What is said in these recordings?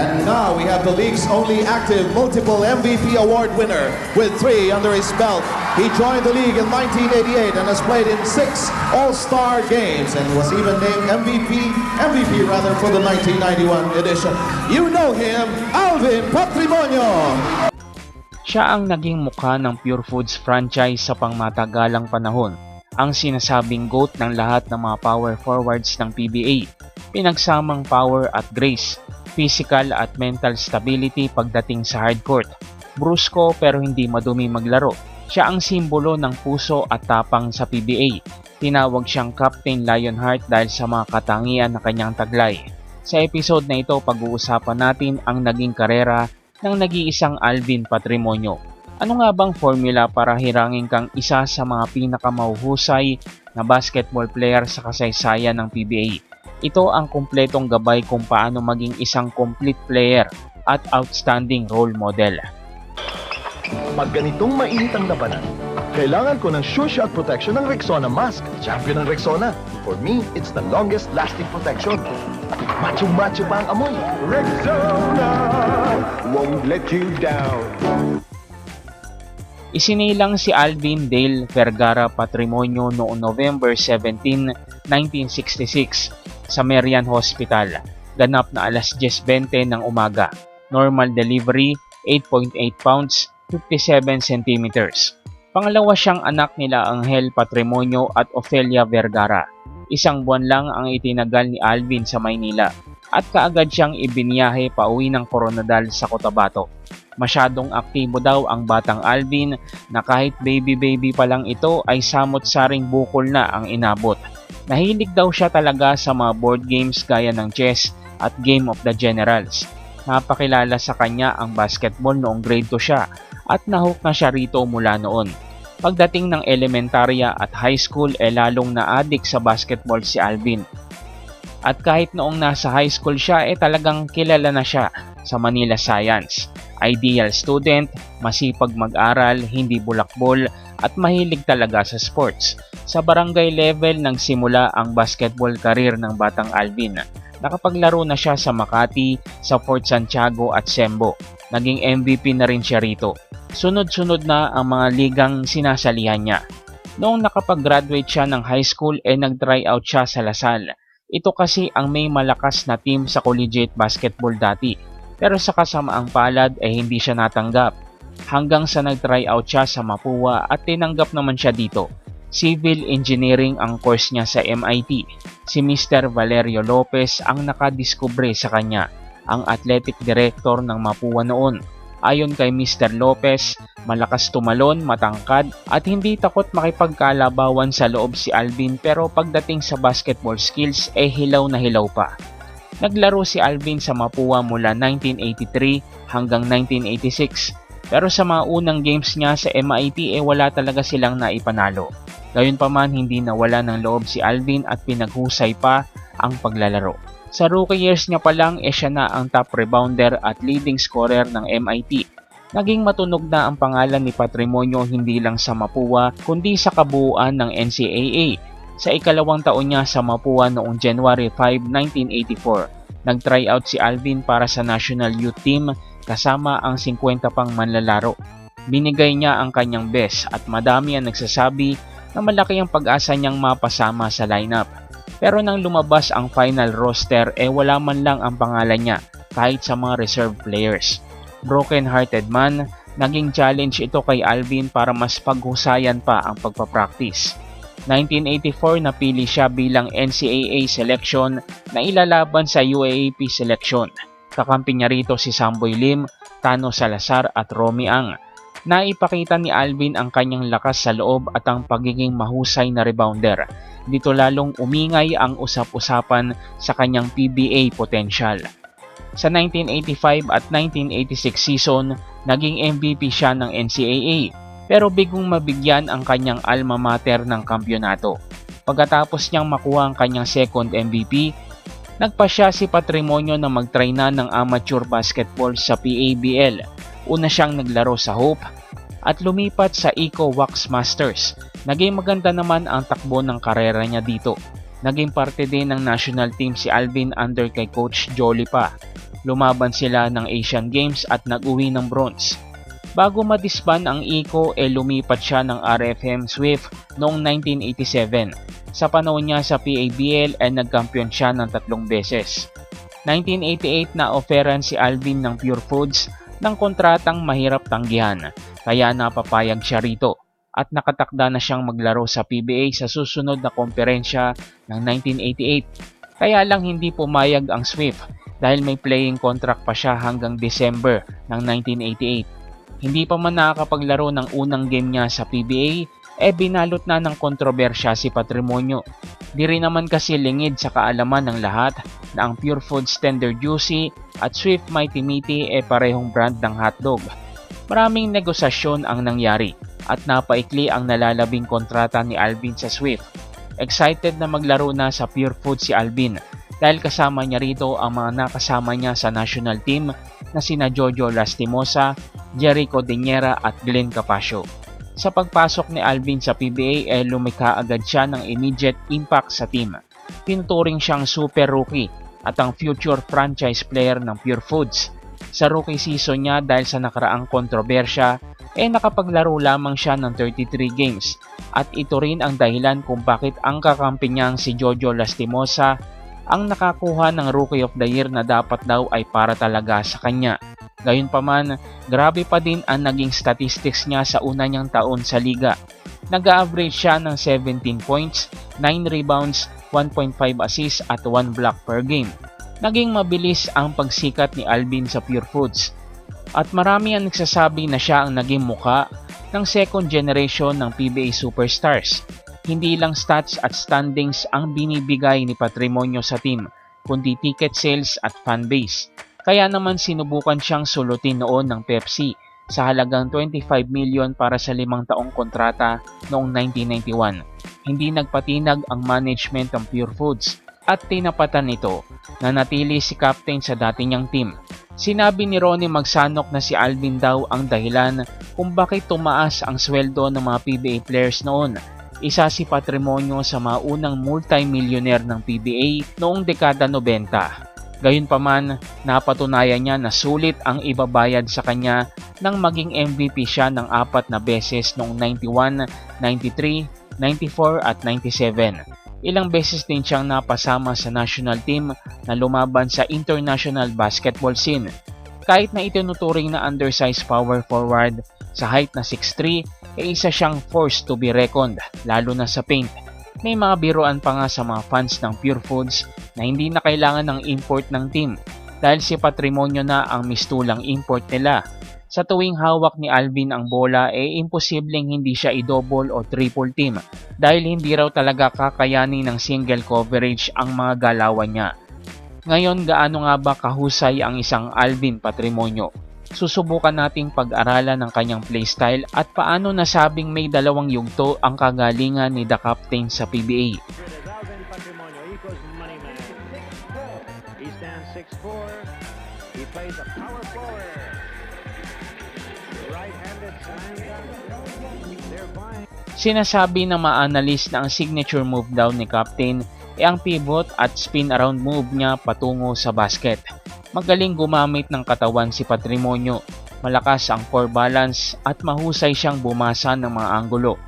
And now we have the league's only active multiple MVP award winner with three under his belt. He joined the league in 1988 and has played in six All-Star games and was even named MVP, MVP rather, for the 1991 edition. You know him, Alvin Patrimonio. Siya ang naging mukha ng Pure Foods franchise sa pangmatagalang panahon, ang sinasabing GOAT ng lahat ng mga power forwards ng PBA, pinagsamang power at grace, physical at mental stability pagdating sa hardcourt. Brusko pero hindi madumi maglaro. Siya ang simbolo ng puso at tapang sa PBA. Tinawag siyang Captain Lionheart dahil sa mga katangian na kanyang taglay. Sa episode na ito, pag-uusapan natin ang naging karera ng nag-iisang Alvin Patrimonio. Ano nga bang formula para hirangin kang isa sa mga pinakamauhusay na basketball player sa kasaysayan ng PBA? Ito ang kumpletong gabay kung paano maging isang complete player at outstanding role model. Pag ganitong mainit ang labanan, kailangan ko ng Sure Shot Protection ng Rexona Mask. Champion ng Rexona. For me, it's the longest lasting protection. Macho-macho pa ang amoy. Rexona won't let you down. Isinilang si Alvin Dale Vergara Patrimonio noong November 17, 1966 sa Marian Hospital. Ganap na alas 10.20 ng umaga. Normal delivery, 8.8 pounds, 57 centimeters. Pangalawa siyang anak nila Angel Patrimonio at Ofelia Vergara. Isang buwan lang ang itinagal ni Alvin sa Maynila at kaagad siyang ibinyahe pauwi ng Coronadal sa Cotabato. Masyadong aktibo daw ang batang Alvin na kahit baby-baby pa lang ito ay samot-saring bukol na ang inabot. Nahilig daw siya talaga sa mga board games gaya ng chess at Game of the Generals. Napakilala sa kanya ang basketball noong grade 2 siya at nahook na siya rito mula noon. Pagdating ng elementarya at high school ay lalong na-addict sa basketball si Alvin. At kahit noong nasa high school siya ay talagang kilala na siya sa Manila Science. Ideal student, masipag mag-aral, hindi bulakbol at mahilig talaga sa sports. Sa barangay level nang simula ang basketball career ng batang Alvin. Nakapaglaro na siya sa Makati, sa Fort Santiago at Sembo. Naging MVP na rin siya rito. Sunod-sunod na ang mga ligang sinasalihan niya. Noong nakapag-graduate siya ng high school ay eh nag-try out siya sa Lasal. Ito kasi ang may malakas na team sa collegiate basketball dati. Pero sa kasamaang palad ay hindi siya natanggap. Hanggang sa nag-try out siya sa Mapua at tinanggap naman siya dito. Civil Engineering ang course niya sa MIT. Si Mr. Valerio Lopez ang nakadiskubre sa kanya, ang athletic director ng Mapua noon. Ayon kay Mr. Lopez, malakas tumalon, matangkad at hindi takot makipagkalabawan sa loob si Alvin pero pagdating sa basketball skills ay eh hilaw na hilaw pa. Naglaro si Alvin sa Mapua mula 1983 hanggang 1986 pero sa mga unang games niya sa MIT eh wala talaga silang naipanalo. Gayunpaman hindi nawala ng loob si Alvin at pinaghusay pa ang paglalaro. Sa rookie years niya pa lang eh siya na ang top rebounder at leading scorer ng MIT. Naging matunog na ang pangalan ni Patrimonio hindi lang sa Mapua kundi sa kabuuan ng NCAA. Sa ikalawang taon niya sa Mapua noong January 5, 1984, nag-try out si Alvin para sa National Youth Team kasama ang 50 pang manlalaro. Binigay niya ang kanyang best at madami ang nagsasabi na malaki ang pag-asa niyang mapasama sa lineup. Pero nang lumabas ang final roster eh wala man lang ang pangalan niya kahit sa mga reserve players. Broken hearted man, naging challenge ito kay Alvin para mas paghusayan pa ang pagpapractice. 1984 napili siya bilang NCAA selection na ilalaban sa UAAP selection. Kakampi niya rito si Samboy Lim, Tano Salazar at Romy Ang. Naipakita ni Alvin ang kanyang lakas sa loob at ang pagiging mahusay na rebounder. Dito lalong umingay ang usap-usapan sa kanyang PBA potential. Sa 1985 at 1986 season, naging MVP siya ng NCAA pero bigong mabigyan ang kanyang alma mater ng kampyonato. Pagkatapos niyang makuha ang kanyang second MVP, nagpa siya si Patrimonio na mag-try na ng amateur basketball sa PABL. Una siyang naglaro sa Hope at lumipat sa Eco Wax Masters. Naging maganda naman ang takbo ng karera niya dito. Naging parte din ng national team si Alvin under kay Coach Jolly pa. Lumaban sila ng Asian Games at nag-uwi ng bronze. Bago madisban ang ICO e lumipat siya ng RFM Swift noong 1987. Sa panahon niya sa PABL ay nagkampiyon siya ng tatlong beses. 1988 na offeran si Alvin ng Pure Foods ng kontratang mahirap tanggihan kaya napapayag siya rito at nakatakda na siyang maglaro sa PBA sa susunod na komperensya ng 1988. Kaya lang hindi pumayag ang Swift dahil may playing contract pa siya hanggang December ng 1988. Hindi pa man nakakapaglaro ng unang game niya sa PBA, eh binalot na ng kontrobersya si Patrimonio. Di rin naman kasi lingid sa kaalaman ng lahat na ang Pure Foods Tender Juicy at Swift Mighty Meaty eh parehong brand ng hotdog. Maraming negosasyon ang nangyari at napaikli ang nalalabing kontrata ni Alvin sa Swift. Excited na maglaro na sa Pure Foods si Alvin dahil kasama niya rito ang mga nakasama niya sa national team na sina Jojo Lastimosa, Jericho Diniera at Glenn Capasio. Sa pagpasok ni Alvin sa PBA ay lumikha agad siya ng immediate impact sa team. Tinuturing siyang super rookie at ang future franchise player ng Pure Foods. Sa rookie season niya dahil sa nakaraang kontrobersya, eh nakapaglaro lamang siya ng 33 games at ito rin ang dahilan kung bakit ang kakampi niyang si Jojo Lastimosa ang nakakuha ng Rookie of the Year na dapat daw ay para talaga sa kanya. Gayunpaman, grabe pa din ang naging statistics niya sa una niyang taon sa liga. Nag-average siya ng 17 points, 9 rebounds, 1.5 assists at 1 block per game. Naging mabilis ang pagsikat ni Alvin sa Pure Foods. At marami ang nagsasabi na siya ang naging muka ng second generation ng PBA Superstars. Hindi lang stats at standings ang binibigay ni Patrimonio sa team, kundi ticket sales at fanbase. Kaya naman sinubukan siyang sulutin noon ng Pepsi sa halagang 25 million para sa limang taong kontrata noong 1991. Hindi nagpatinag ang management ng Pure Foods at tinapatan nito na natili si captain sa dati niyang team. Sinabi ni Ronnie Magsanok na si Alvin daw ang dahilan kung bakit tumaas ang sweldo ng mga PBA players noon isa si patrimonyo sa mga unang multi-millionaire ng PBA noong dekada 90. Gayunpaman, napatunayan niya na sulit ang ibabayad sa kanya nang maging MVP siya ng apat na beses noong 91, 93, 94 at 97. Ilang beses din siyang napasama sa national team na lumaban sa international basketball scene. Kahit na itinuturing na undersized power forward sa height na 6'3 e isa siyang force to be reckoned, lalo na sa paint. May mga biruan pa nga sa mga fans ng Pure Foods na hindi na kailangan ng import ng team dahil si patrimonyo na ang mistulang import nila. Sa tuwing hawak ni Alvin ang bola eh imposibleng hindi siya i-double o triple team dahil hindi raw talaga kakayanin ng single coverage ang mga galawan niya. Ngayon gaano nga ba kahusay ang isang Alvin Patrimonyo? Susubukan nating pag-aralan ng kanyang playstyle at paano nasabing may dalawang yugto ang kagalingan ni The Captain sa PBA. Good as Alvin Patrimonio, Eco's money man. He stands 6'4". He plays a power forward. Right-handed slam dunk. They're vying. Sinasabi ng mga analyst na ang signature move daw ni Captain ay ang pivot at spin around move niya patungo sa basket. Magaling gumamit ng katawan si Patrimonyo, malakas ang core balance at mahusay siyang bumasa ng mga anggulo.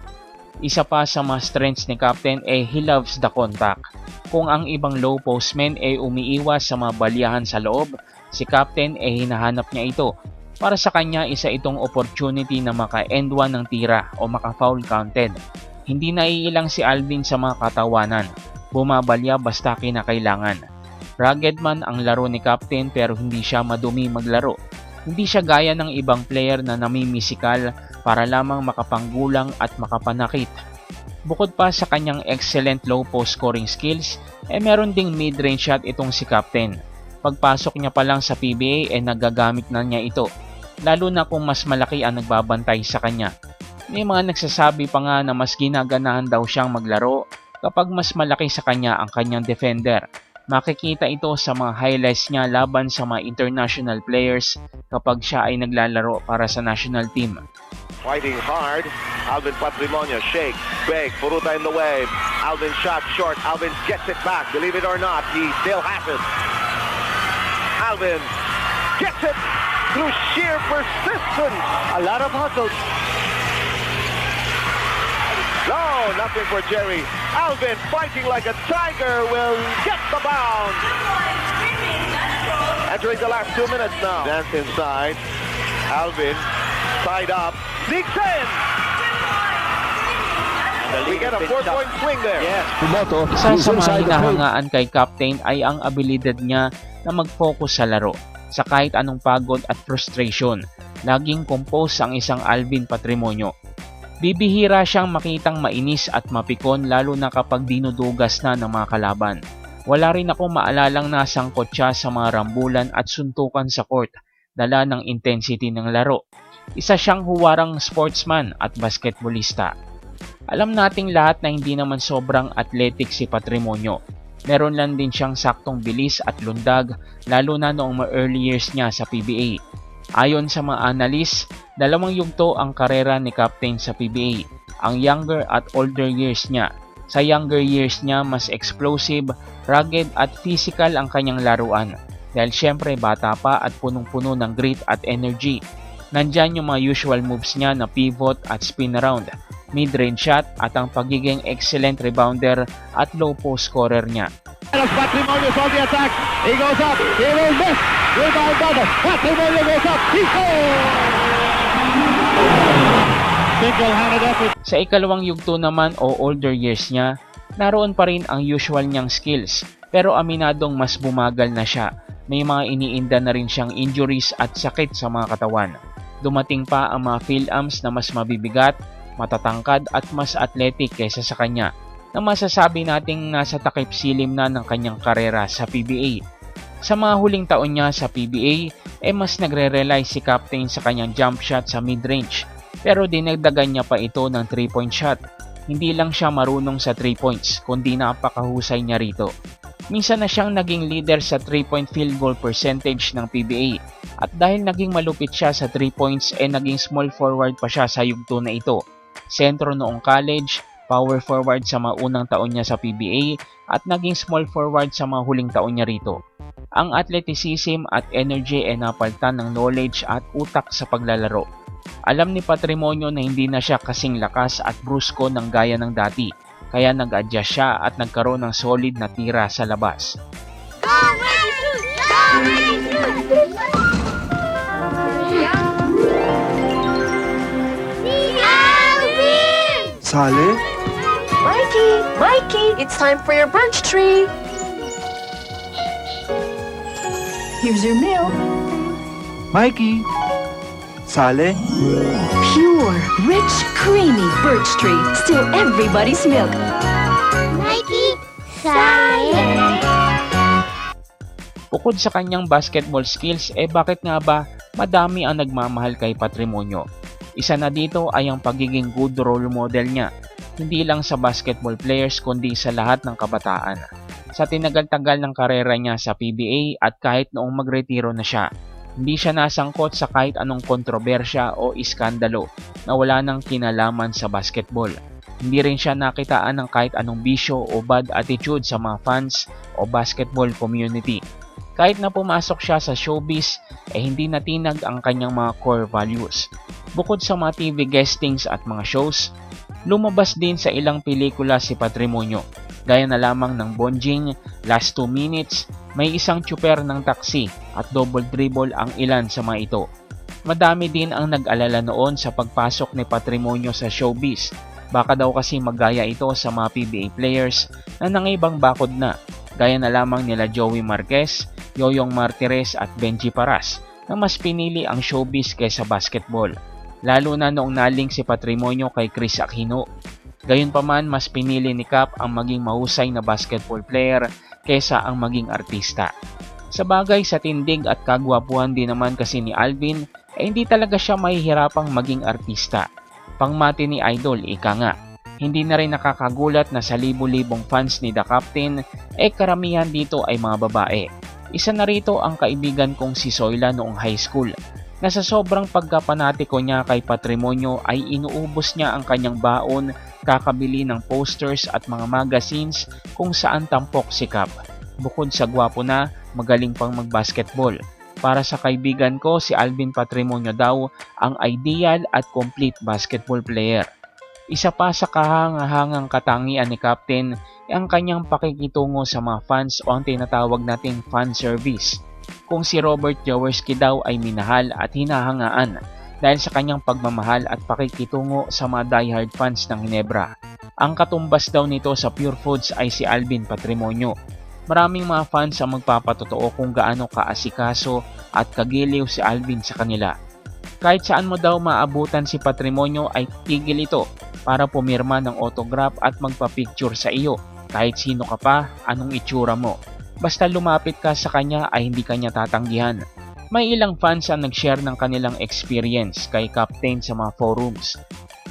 Isa pa sa mga strengths ni Captain ay he loves the contact. Kung ang ibang low post men ay umiiwas sa mga balyahan sa loob, si Captain ay hinahanap niya ito. Para sa kanya, isa itong opportunity na maka-end one ng tira o maka-foul counted. Hindi naiilang si Alvin sa mga katawanan. Bumabalya basta kinakailangan. Rugged man ang laro ni Captain pero hindi siya madumi maglaro. Hindi siya gaya ng ibang player na namimisikal para lamang makapanggulang at makapanakit. Bukod pa sa kanyang excellent low post scoring skills, eh meron ding mid-range shot itong si Captain. Pagpasok niya pa lang sa PBA eh nagagamit na niya ito, lalo na kung mas malaki ang nagbabantay sa kanya. May mga nagsasabi pa nga na mas ginaganahan daw siyang maglaro kapag mas malaki sa kanya ang kanyang defender Makikita ito sa mga highlights niya laban sa mga international players kapag siya ay naglalaro para sa national team. Fighting hard. Alvin Patrimonio, shake, big, Furuta in the wave. Alvin shot short. Alvin gets it back. Believe it or not, he still has it. Alvin gets it through sheer persistence. A lot of hustles. No, nothing for Jerry. Alvin fighting like a tiger will get the bound. Entering the last two minutes now. Dance inside. Alvin tied up. Sneaks in. We get a four-point swing there. Yes. Kumoto, Isa sa mga hinahangaan kay Captain ay ang abilidad niya na mag-focus sa laro sa kahit anong pagod at frustration. Laging compose ang isang Alvin Patrimonio. Bibihira siyang makitang mainis at mapikon lalo na kapag dinudugas na ng mga kalaban. Wala rin ako maalalang nasangkot siya sa mga rambulan at suntukan sa court, dala ng intensity ng laro. Isa siyang huwarang sportsman at basketballista. Alam nating lahat na hindi naman sobrang athletic si Patrimonio. Meron lang din siyang saktong bilis at lundag lalo na noong mga early years niya sa PBA. Ayon sa mga analyst, dalawang yugto ang karera ni Captain sa PBA, ang younger at older years niya. Sa younger years niya, mas explosive, rugged at physical ang kanyang laruan dahil syempre bata pa at punong-puno ng grit at energy. Nandyan yung mga usual moves niya na pivot at spin around, mid-range shot at ang pagiging excellent rebounder at low post scorer niya. As Patrimonio's on the attack. He goes up. He will miss. Rebound double. Patrimonio goes up. He scores! Sa ikalawang yugto naman o older years niya, naroon pa rin ang usual niyang skills pero aminadong mas bumagal na siya. May mga iniinda na rin siyang injuries at sakit sa mga katawan. Dumating pa ang mga Phil-Ams na mas mabibigat, matatangkad at mas athletic kaysa sa kanya na masasabi nating nasa takip silim na ng kanyang karera sa PBA. Sa mga huling taon niya sa PBA, eh mas nagre-rely si Captain sa kanyang jump shot sa mid-range pero dinagdagan niya pa ito ng 3-point shot. Hindi lang siya marunong sa 3 points, kundi napakahusay niya rito. Minsan na siyang naging leader sa 3-point field goal percentage ng PBA. At dahil naging malupit siya sa 3 points, eh naging small forward pa siya sa yugto na ito. Sentro noong college, power forward sa mga unang taon niya sa PBA, at naging small forward sa mga huling taon niya rito. Ang athleticism at energy ay napaltan ng knowledge at utak sa paglalaro. Alam ni Patrimonio na hindi na siya kasing lakas at brusko ng gaya ng dati, kaya nag-adjust siya at nagkaroon ng solid na tira sa labas. Go Rangers! Go Rangers! Alvin! Sale? Mikey, Mikey, it's time for your brunch tree. Here's your meal. Mikey! Sale? Pure, rich, creamy birch tree. Still everybody's milk. Mikey, Sally. Bukod sa kanyang basketball skills, eh bakit nga ba madami ang nagmamahal kay Patrimonio? Isa na dito ay ang pagiging good role model niya, hindi lang sa basketball players kundi sa lahat ng kabataan. Sa tinagal-tagal ng karera niya sa PBA at kahit noong magretiro na siya, hindi siya nasangkot sa kahit anong kontrobersya o iskandalo na wala nang kinalaman sa basketball. Hindi rin siya nakitaan ng kahit anong bisyo o bad attitude sa mga fans o basketball community. Kahit na pumasok siya sa showbiz, eh hindi natinag ang kanyang mga core values. Bukod sa mga TV guestings at mga shows, lumabas din sa ilang pelikula si Patrimonio. Gaya na lamang ng Bonjing, Last 2 Minutes, may isang tsuper ng taxi at double dribble ang ilan sa mga ito. Madami din ang nag-alala noon sa pagpasok ni Patrimonio sa showbiz. Baka daw kasi magaya ito sa mga PBA players na nangibang bakod na, gaya na lamang nila Joey Marquez, Yoyong Martires at Benji Paras na mas pinili ang showbiz kaysa basketball. Lalo na noong naling si Patrimonio kay Chris Aquino. Gayunpaman mas pinili ni Cap ang maging mahusay na basketball player kaysa ang maging artista. Sa bagay sa tindig at kagwapuhan din naman kasi ni Alvin, eh hindi talaga siya mahihirapang maging artista. Pangmati ni Idol, ika nga. Hindi na rin nakakagulat na sa libu-libong fans ni The Captain, eh karamihan dito ay mga babae. Isa na rito ang kaibigan kong si Soyla noong high school na sa sobrang pagkapanatiko niya kay Patrimonio ay inuubos niya ang kanyang baon kakabili ng posters at mga magazines kung saan tampok si Cap. Bukod sa gwapo na, magaling pang magbasketball. Para sa kaibigan ko, si Alvin Patrimonio daw ang ideal at complete basketball player. Isa pa sa kahangahangang katangian ni Captain ang kanyang pakikitungo sa mga fans o ang tinatawag nating fan service. Kung si Robert Jaworski daw ay minahal at hinahangaan dahil sa kanyang pagmamahal at pakikitungo sa mga diehard fans ng Hinebra. Ang katumbas daw nito sa Pure Foods ay si Alvin Patrimonio. Maraming mga fans ang magpapatotoo kung gaano kaasikaso at kagiliw si Alvin sa kanila. Kahit saan mo daw maabutan si Patrimonio ay tigil ito para pumirma ng autograph at magpa-picture sa iyo kahit sino ka pa, anong itsura mo. Basta lumapit ka sa kanya ay hindi kanya tatanggihan. May ilang fans ang nag-share ng kanilang experience kay Captain sa mga forums.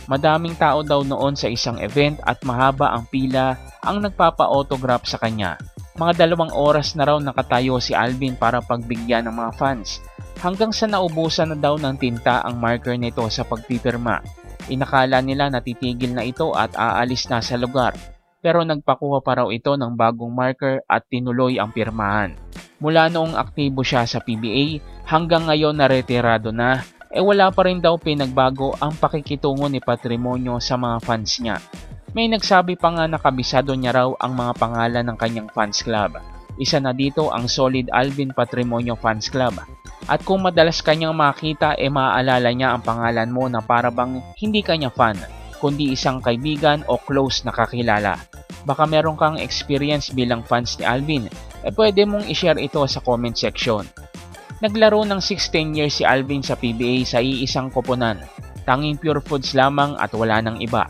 Madaming tao daw noon sa isang event at mahaba ang pila ang nagpapa-autograph sa kanya. Mga dalawang oras na raw nakatayo si Alvin para pagbigyan ng mga fans hanggang sa naubusan na daw ng tinta ang marker nito sa pagpipirma. Inakala nila natitigil na ito at aalis na sa lugar pero nagpakuha pa raw ito ng bagong marker at tinuloy ang pirmahan. Mula noong aktibo siya sa PBA hanggang ngayon na retirado na, eh wala pa rin daw pinagbago ang pakikitungo ni Patrimonio sa mga fans niya. May nagsabi pa nga na kabisado niya raw ang mga pangalan ng kanyang fans club. Isa na dito ang Solid Alvin Patrimonio Fans Club. At kung madalas kanyang makita e maaalala niya ang pangalan mo na para bang hindi kanya fan, kundi isang kaibigan o close na kakilala. Baka meron kang experience bilang fans ni Alvin, eh pwede mong i-share ito sa comment section. Naglaro ng 16 years si Alvin sa PBA sa iisang koponan. Tanging pure foods lamang at wala ng iba.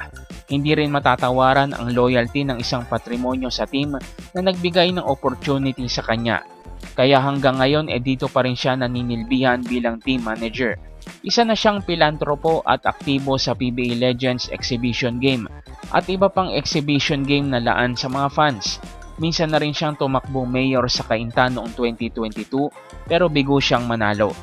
Hindi rin matatawaran ang loyalty ng isang patrimonyo sa team na nagbigay ng opportunity sa kanya. Kaya hanggang ngayon eh dito pa rin siya naninilbihan bilang team manager. Isa na siyang pilantropo at aktibo sa PBA Legends Exhibition Game at iba pang exhibition game na laan sa mga fans. Minsan na rin siyang tumakbong mayor sa Cainta noong 2022 pero bigo siyang manalo.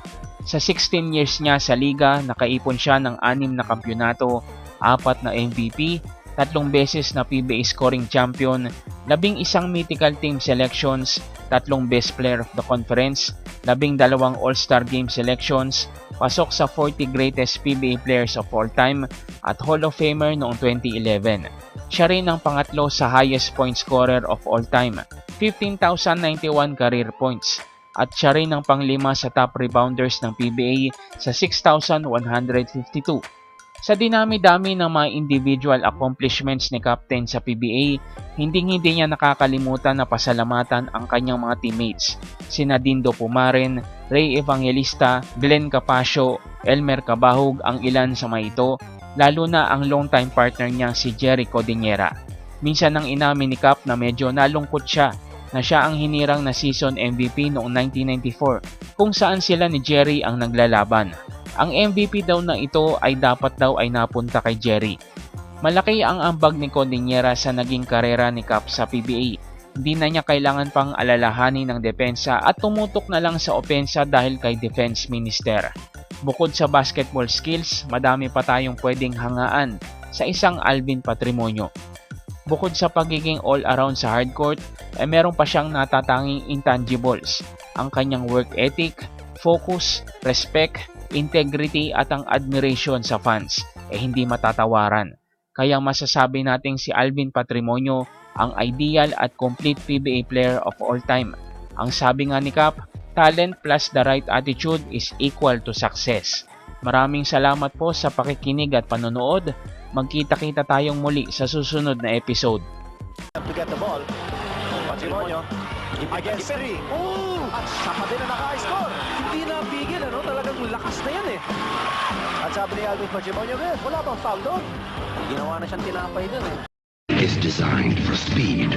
Sa 16 years niya sa liga, nakaipon siya ng anim na kampyonato, apat na MVP, tatlong beses na PBA scoring champion, labing isang mythical team selections, tatlong best player of the conference, labing dalawang all-star game selections, pasok sa 40 greatest PBA players of all time at Hall of Famer noong 2011. Siya rin ang pangatlo sa highest point scorer of all time, 15,091 career points. At siya rin ang panglima sa top rebounders ng PBA sa 6,152. Sa dinami-dami ng mga individual accomplishments ni Captain sa PBA, hindi-hindi niya nakakalimutan na pasalamatan ang kanyang mga teammates, sina Dindo Pumaren, Ray Evangelista, Glenn Capasio, Elmer Cabahug ang ilan sa mga ito, lalo na ang longtime partner niya si Jerry Codinera. Minsan nang inamin ni Cap na medyo nalungkot siya na siya ang hinirang na season MVP noong 1994 kung saan sila ni Jerry ang naglalaban. Ang MVP daw na ito ay dapat daw ay napunta kay Jerry. Malaki ang ambag ni Codinera sa naging karera ni Cap sa PBA. Hindi na niya kailangan pang alalahanin ng depensa at tumutok na lang sa opensa dahil kay Defense Minister. Bukod sa basketball skills, madami pa tayong pwedeng hangaan sa isang Alvin Patrimonio. Bukod sa pagiging all-around sa hardcourt, ay meron pa siyang natatanging intangibles. Ang kanyang work ethic, focus, respect, integrity at ang admiration sa fans eh hindi matatawaran. Kaya masasabi nating si Alvin Patrimonio ang ideal at complete PBA player of all time. Ang sabi nga ni Cap, talent plus the right attitude is equal to success. Maraming salamat po sa pakikinig at panonood. Magkita-kita tayong muli sa susunod na episode. to get the ball. Patrimonio, against three. Oh! At siya pa din ang naka-score. Lakas eh. At sabi ni Alvin eh, wala bang? Ginawa na siyang tinapay eh. is designed for speed,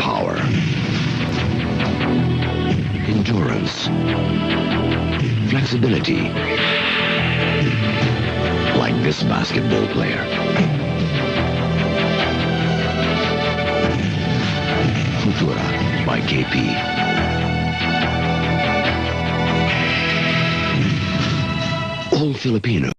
power, endurance, flexibility. Like this basketball player. Futura by KP. All Filipino